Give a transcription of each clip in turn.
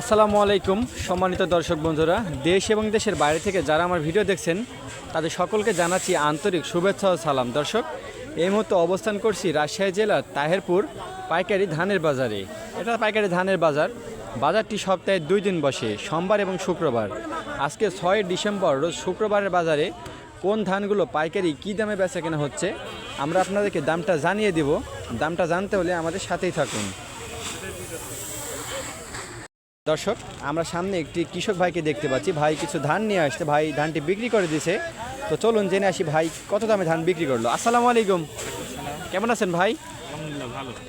আসসালামু আলাইকুম, সম্মানিত দর্শক বন্ধুরা। দেশ এবং দেশের বাইরে থেকে যারা আমার ভিডিও দেখছেন, তাদের সকলকে জানাচ্ছি আন্তরিক শুভেচ্ছা ও সালাম। দর্শক, এই মুহূর্তে অবস্থান করছি রাজশাহী জেলার তাহেরপুর পাইকারি ধানের বাজারে। এটা পাইকারি ধানের বাজার। বাজারটি সপ্তাহে দুই দিন বসে, সোমবার এবং শুক্রবার। আজকে ছয় ডিসেম্বর, রোজ শুক্রবারের বাজারে কোন ধানগুলো পাইকারি কী দামে বেচা কেনা হচ্ছে, আমরা আপনাদেরকে দামটা জানিয়ে দেব। দামটা জানতে হলে আমাদের সাথেই থাকুন। দর্শক আমরা সামনে একটি কৃষক ভাইকে দেখতে পাচ্ছি। ভাই কিছু ধান নিয়ে আসতে ভাই ধানটি বিক্রি করে দিছে। তো চলুন জেনে আসি ভাই কত দামে ধান বিক্রি করল। আসসালামু আলাইকুম। কেমন আছেন ভাই?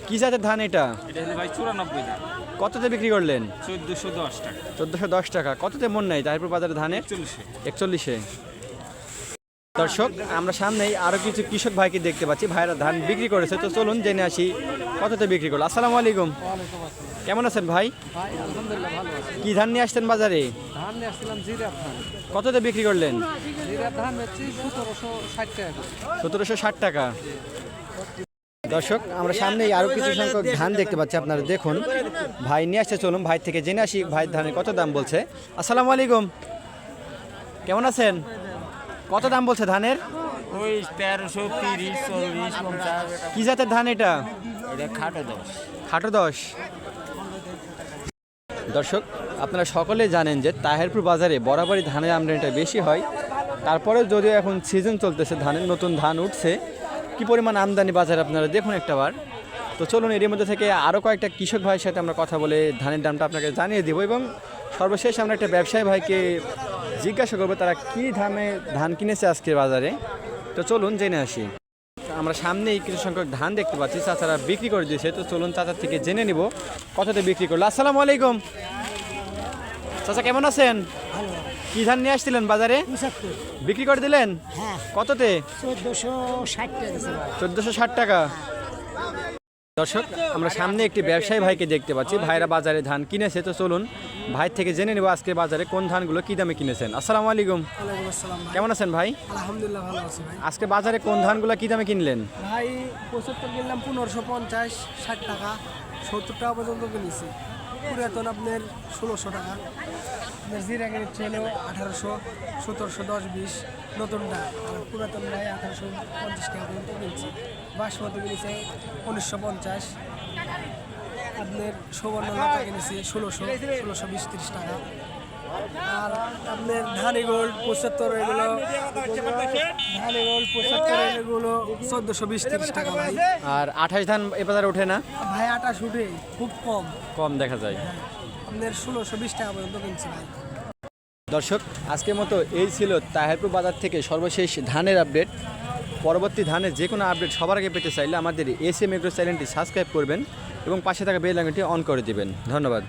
কি জাতের ধান এটা? এটা ভাই চুরানব্বই কততে বিক্রি করলেন? চোদ্দশো দশ টাকা। চোদ্দশো দশ টাকা। কততে মন নাই তারপর বাজারে ধানের? একচল্লিশে। দর্শক, আমরা সামনেই আরও কিছু কৃষক ভাইকে দেখতে পাচ্ছি। ভাইরা ধান বিক্রি করেছে, তো চলুন জেনে আসি কততে বিক্রি করল। আসসালামু আলাইকুম। কেমন আছেন ভাই? কি ধান নিয়ে আসতেন বাজারে? কততে বিক্রি করলেন? সতেরোশো ষাট টাকা। দর্শক, আমরা সামনেই আরও কিছু সংখ্যক ধান দেখতে পাচ্ছি আপনারা। দেখুন, ভাই নিয়ে আসছে, চলুন ভাই থেকে জেনে আসি ভাই ধানের কত দাম বলছে। আসসালামু আলাইকুম। কেমন আছেন? কত দাম বলছে ধানের? ওই তেরোশো তিরিশ চল্লিশ পঞ্চাশ। কি জাতের ধান এটা? এটা খাটো দশ। খাটো দশ। দর্শক আপনারা সকলে জানেন যে তাহেরপুর বাজারে বরাবরই ধানের আমদানিটা বেশি হয়। তারপরে যদিও এখন সিজন চলতেছে ধানের নতুন ধান উঠছে কি পরিমাণ আমদানি বাজারে আপনারা দেখুন একটাবার তো চলুন এর মধ্যে থেকে আরও কয়েকটা কৃষক ভাইয়ের সাথে আমরা কথা বলে ধানের দামটা আপনাকে জানিয়ে দেবো এবং সর্বশেষ আমরা একটা ব্যবসায়ী ভাইকে জিজ্ঞাসা করব তারা কি ধামে ধান কিনেছে আজকে বাজারে। তো চলুন জেনে আসি। আমরা সামনেই কিছু সংখ্যক ধান দেখতে পাচ্ছি চাচারা বিক্রি করে দিয়েছে। তো চলুন চাচার থেকে জেনে নিব কততে বিক্রি করল। আসসালামু আলাইকুম। চাচা কেমন আছেন? কি ধান নিয়ে আসছিলেন বাজারে? বিক্রি করে দিলেন? হ্যাঁ। কততে। চোদ্দোশো ষাট টাকা। দর্শক আমরা সামনে একটি ব্যবসায়ী ভাইকে দেখতে পাচ্ছি। ভাইরা বাজারে ধান কিনেছে। তো চলুন ভাই থেকে জেনে নেব আজকে বাজারে কোন ধানগুলো কি দামে কিনেছেন। আসসালামু আলাইকুম। কেমন আছেন ভাই? আলহামদুলিল্লাহ ভালো আছি ভাই। আজকে বাজারে কোন ধানগুলো কি দামে কিনলেন? ভাই পঁচাত্তর কিনলাম পনেরোশো পঞ্চাশ ষাট টাকা সত্তর টাকা পর্যন্ত কিনেছি। পুরাতন আপনার ষোলোশো টাকা। আপনার জিরা কিনেছে হলো আঠারোশো সতেরোশো দশ বিশ নতুনটা আর পুরাতন ভাই আঠারোশো পঞ্চাশ টাকা পর্যন্ত কিনছি। বাসমতি কিনেছে উনিশশো পঞ্চাশ। আপনার সুবর্ণ লতা কিনেছি ষোলোশো ষোলোশো বিশ তিরিশ টাকা। আর আপনার ধানি গোল্ড পঁচাত্তর এগুলো ধানি গোল্ড পঁচাত্তর এগুলো চোদ্দোশো বিশ তিরিশ টাকা ভাই। আর আঠাশ ধান এ বাজারে ওঠে না? ভাই আঠাশ শুটে খুব কম। কম দেখা যায়। আপনার ষোলোশো বিশ টাকা পর্যন্ত কিনছি ভাই। দর্শক আজকের মতো এই ছিল তাহেরপুর বাজার থেকে সর্বশেষ ধানের আপডেট। পরবর্তী ধানের যে কোনো আপডেট সবার আগে পেতে চাইলে আমাদের এসএম এগ্রো চ্যানেলটি সাবস্ক্রাইব করবেন এবং পাশে থাকা বেল আইকনটি অন করে দেবেন। ধন্যবাদ।